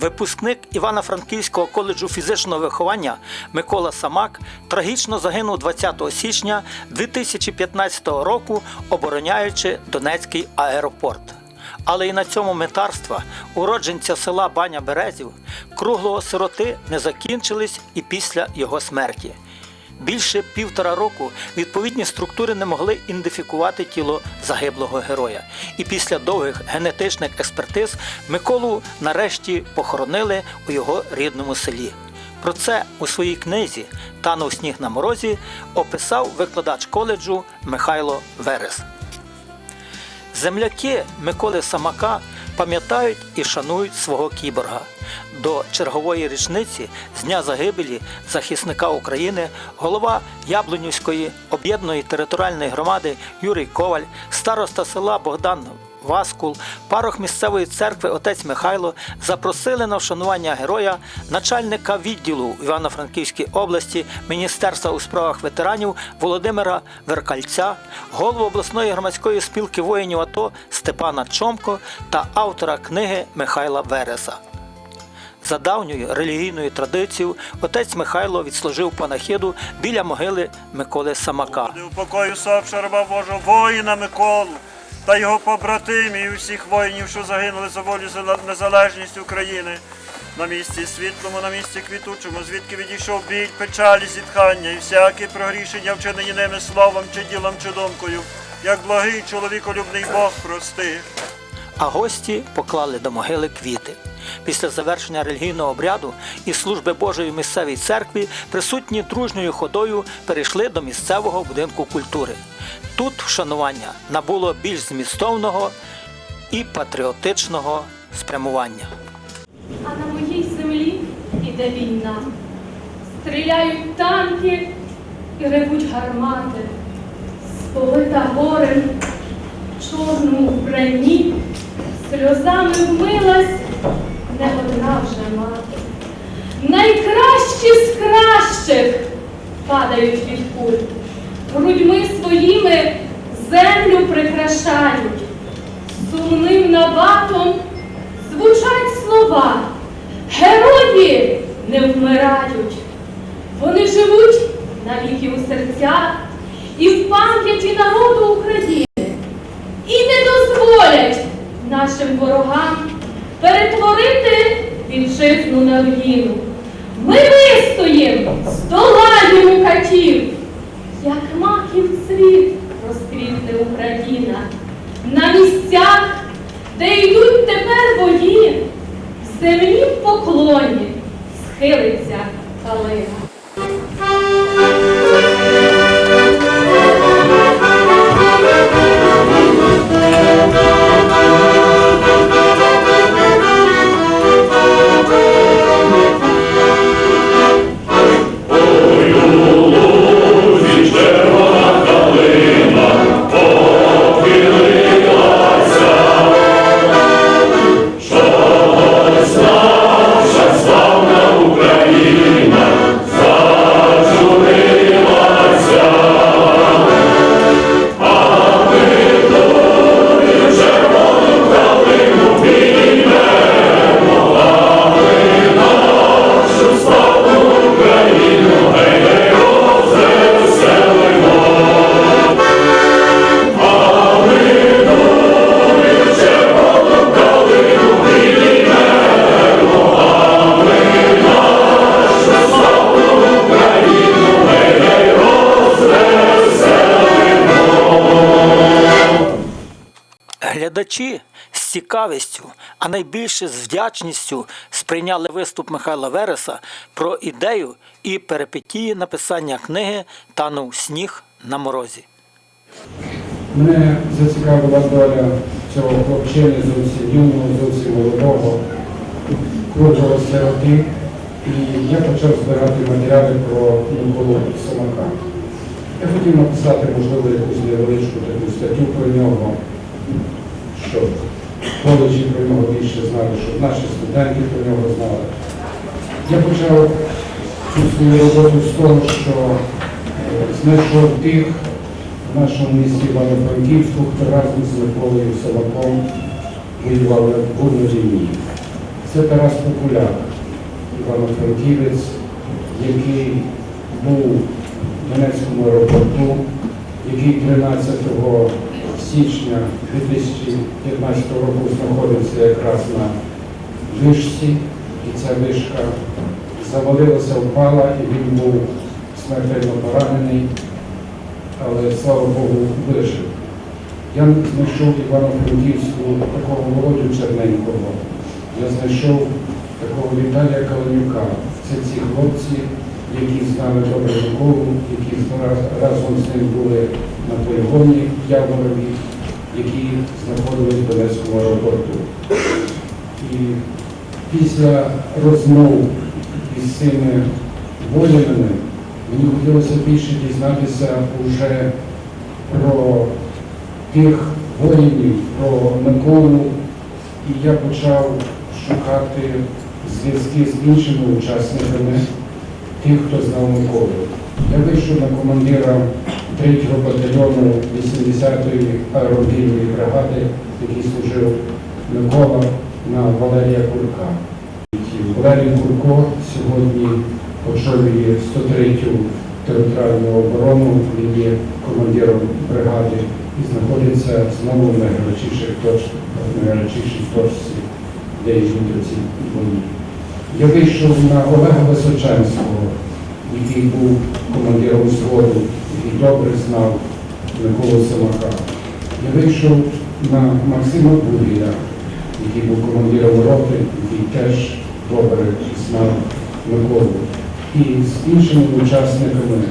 Випускник Івано-Франківського коледжу фізичного виховання Микола Самак трагічно загинув 20 січня 2015 року, обороняючи Донецький аеропорт. Але і на цьому метарства уродженця села Баня Березів круглого сироти не закінчились і після його смерті. Більше півтора року відповідні структури не могли ідентифікувати тіло загиблого героя. І після довгих генетичних експертиз Миколу нарешті похоронили у його рідному селі. Про це у своїй книзі Танув сніг на морозі описав викладач коледжу Михайло Верес. Земляки Миколи Самака пам'ятають і шанують свого кіборга. До чергової річниці з дня загибелі захисника України голова Яблунівської об'єднаної територіальної громади Юрій Коваль, староста села Богдан Васкул, парох місцевої церкви отець Михайло запросили на вшанування героя начальника відділу Івано-Франківській області Міністерства у справах ветеранів Володимира Веркальця, голову обласної громадської спілки воїнів АТО Степана Чомко та автора книги Михайла Вереса. За давньою релігійною традицією отець Михайло відслужив панахиду біля могили Миколи Самака. Господи, упокою совша раба Божого, воїна Миколу та його побратимів і усіх воїнів, що загинули за волю за незалежність України. На місці світлому, на місці квітучому, звідки відійшов біль, печалі, зітхання і всякі прогрішення, вчинені ними словом чи ділом чи думкою, як благий чоловіколюбний Бог прости. а гості поклали до могили квіти. Після завершення релігійного обряду і служби Божої в місцевій церкві присутні дружньою ходою перейшли до місцевого будинку культури. Тут вшанування набуло більш змістовного і патріотичного спрямування. А на моїй землі іде війна. Стріляють танки і ревуть гармати. Сповита горем, чорному вбранні, сльозами вмилась не одна вже мати. Найкращі з кращих падають від куль, грудьми своїми землю прикрашають, сумним набатом звучать слова. Герої не вмирають. Вони живуть навіки у серцях і в пам'яті народу України. І не дозволять нашим ворогам перетворити вітчизну на руїну. Ми вистоїм, здолаємо катів, як маків цвіт розквітне Україна. На місцях, де йдуть тепер бої, в землі в поклоні схилиться калина. Глядачі з цікавістю, а найбільше з вдячністю сприйняли виступ Михайла Вереса про ідею і перипетії написання книги Танув сніг на морозі. Мене зацікавила доля цього хлопчини зовсім юного, зовсім молодого, круглого сироти. І я почав збирати матеріали про Миколу Самака. Я хотів написати, можливо, якусь невеличку таку статтю про нього, щоб коледжі про нього більше знали, щоб наші студенти про нього знали. Я почав цю свою роботу з того, що е, знайшов тих в нашому місті Івано-Франківську, хто разом з Миколою Собаком воював на бурній війні. Це Тарас Покуляк, Івано-Франківець, який був в Донецькому аеропорту, який 13 січня 2015 року знаходився якраз на вишці, і ця вишка завалилася, впала, і він був смертельно поранений, але слава Богу, вижив. Я знайшов Івано-Франківську такого Володю Черненького. Я знайшов такого Віталія Каленюка. Це ці хлопці, які знали добре Миколу, які разом з ним були на полігоні Яворові, які знаходились в Донецькому аеропорту. І після розмов із цими воїнами мені хотілося більше дізнатися уже про тих воїнів, про Миколу, і я почав шукати зв'язки з іншими учасниками, тих, хто знав Миколу. Я вийшов на командира 3-го батальйону 80-ї аеромобільної бригади, який служив Микола на Валерія Курка. Валерій Курко сьогодні очолює 103-ю територіальну оборону, він є командиром бригади і знаходиться знову в найгарячіших точці, де йдуть ці бої. Я вийшов на Олега Височанського, який був командиром взводу, який добре знав Миколу Самака. Я вийшов на Максима Бурія, який був командиром роти, який теж добре знав Миколу. І з іншими учасниками,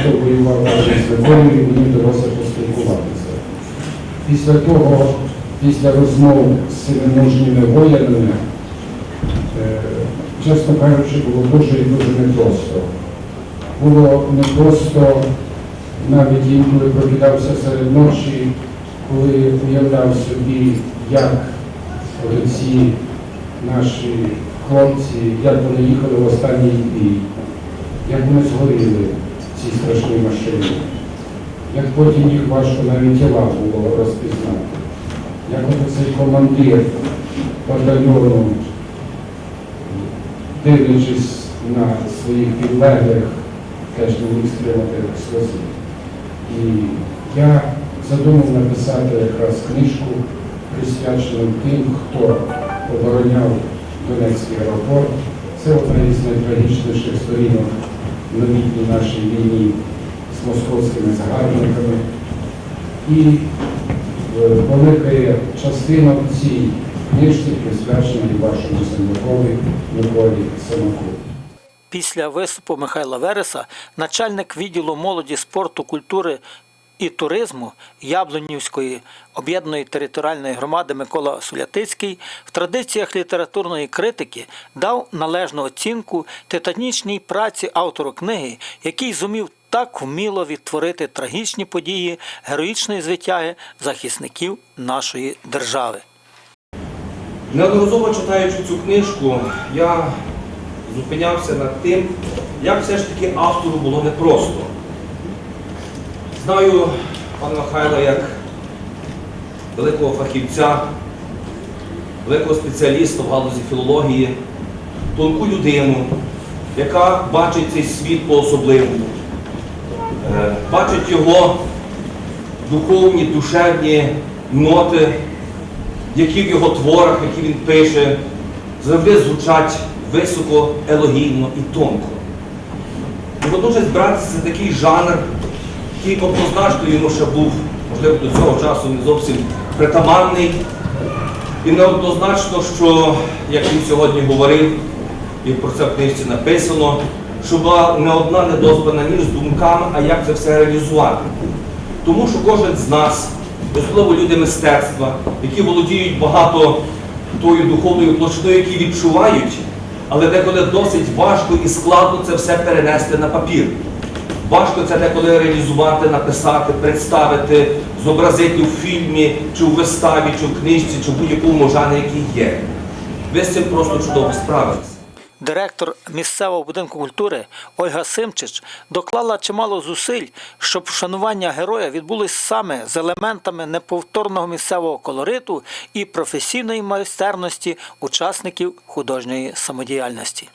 хто воював з Миколою, мені вдалося поспілкуватися. Після того, після розмов з цими мужніми воїнами, е, чесно кажучи, було дуже і дуже непросто. Було непросто навіть інколи прокидався серед ночі, коли уявляв собі, як ці наші хлопці, як вони їхали в останній бій, як вони згоріли ці страшні машини, як потім їх важко навіть тіла було розпізнати, як цей командир батальйону, дивлячись на своїх підлеглих, теж не міг стримати сльози. І я задумав написати якраз книжку, присвячену тим, хто обороняв Донецький аеропорт. Це одна із найтрагічніших сторінок в новітній нашій війні з московськими загарбниками. І е, велика частина цій книжці присвячена вашому землякові Миколі Самаку. Після виступу Михайла Вереса начальник відділу молоді, спорту, культури і туризму Яблунівської об'єднаної територіальної громади Микола Сулятицький в традиціях літературної критики дав належну оцінку титанічній праці автору книги, який зумів так вміло відтворити трагічні події героїчної звитяги захисників нашої держави. Неодноразово читаючи цю книжку, я зупинявся над тим, як все ж таки автору було непросто. Знаю пана Михайла як великого фахівця, великого спеціаліста в галузі філології, тонку людину, яка бачить цей світ по-особливому, е, бачить його духовні, душевні ноти, які в його творах, які він пише, завжди звучать високо, елогійно і тонко. І водночас братися за такий жанр, який однозначно йому ще був, можливо, до цього часу не зовсім притаманний. І неоднозначно, що, як він сьогодні говорив, і про це в книжці написано, що була не одна недоспана ніж з думками, а як це все реалізувати. Тому що кожен з нас, особливо люди мистецтва, які володіють багато тою духовною площиною, які відчувають, але деколи досить важко і складно це все перенести на папір. Важко це деколи реалізувати, написати, представити, зобразити у фільмі, чи у виставі, чи в книжці, чи в будь-якому жанрі, який є. Ви з цим просто чудово справилися. Директор місцевого будинку культури Ольга Симчич доклала чимало зусиль, щоб вшанування героя відбулось саме з елементами неповторного місцевого колориту і професійної майстерності учасників художньої самодіяльності.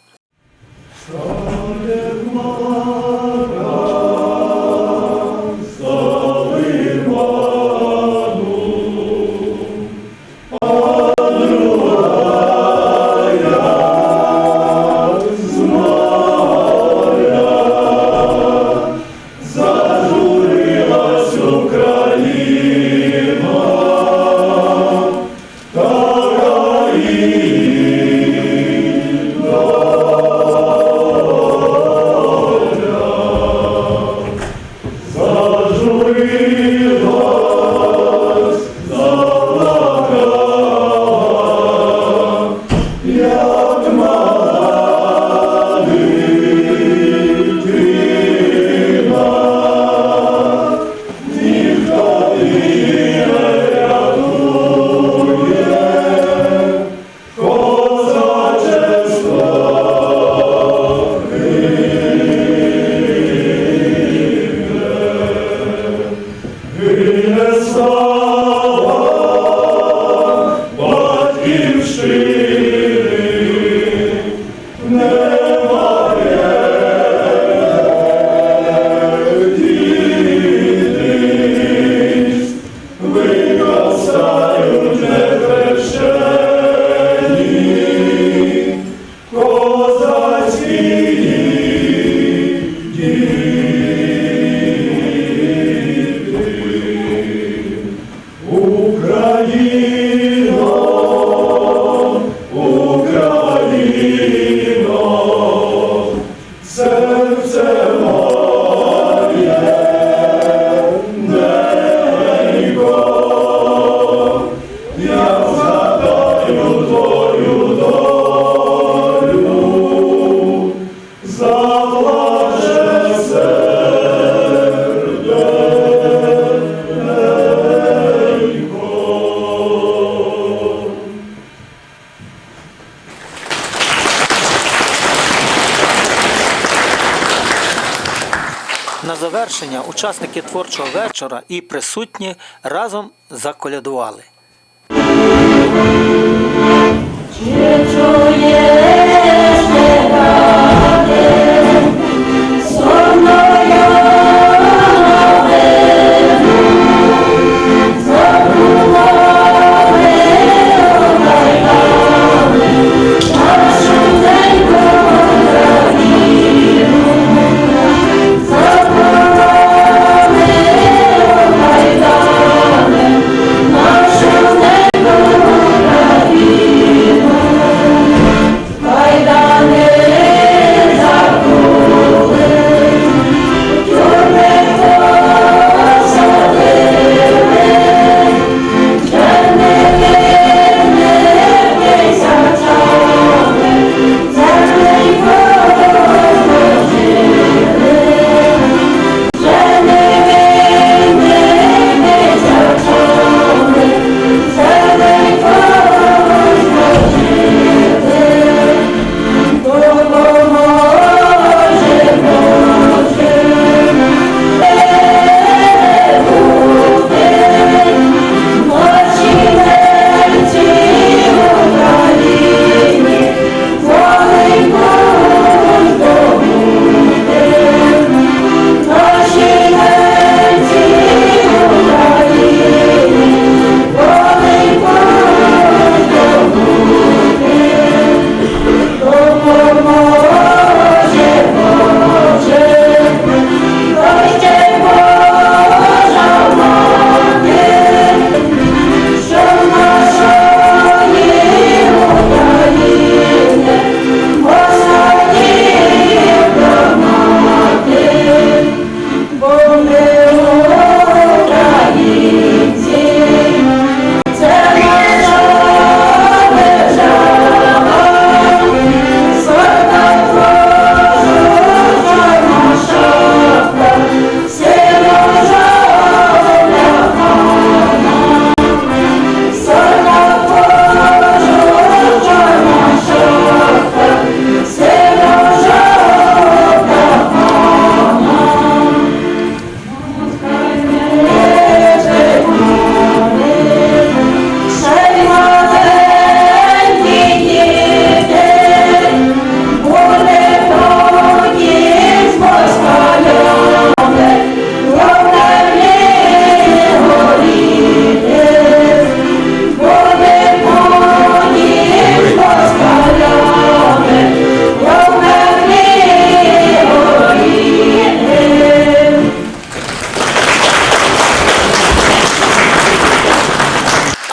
На завершення учасники творчого вечора і присутні разом заколядували.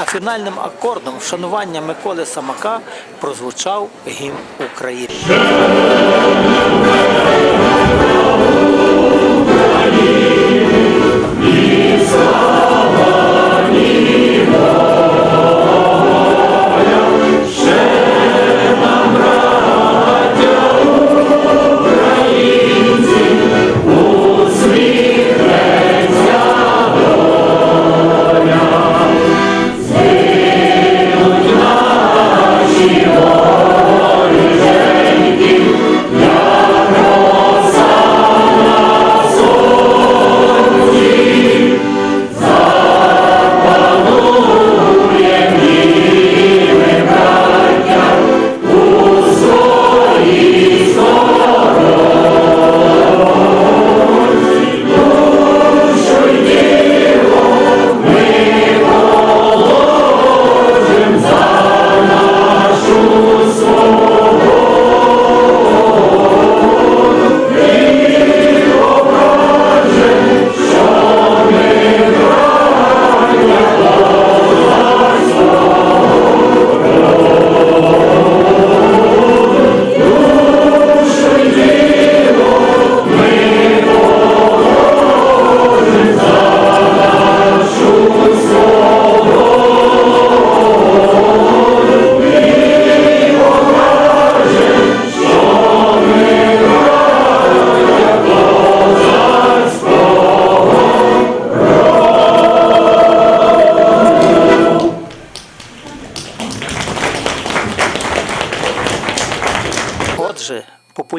Фінальним акордом вшанування Миколи Самака прозвучав гімн України.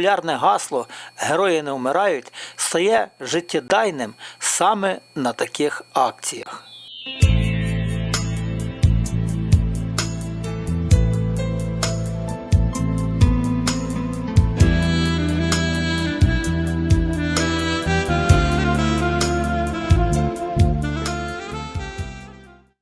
Популярне гасло Герої не вмирають стає життєдайним саме на таких акціях.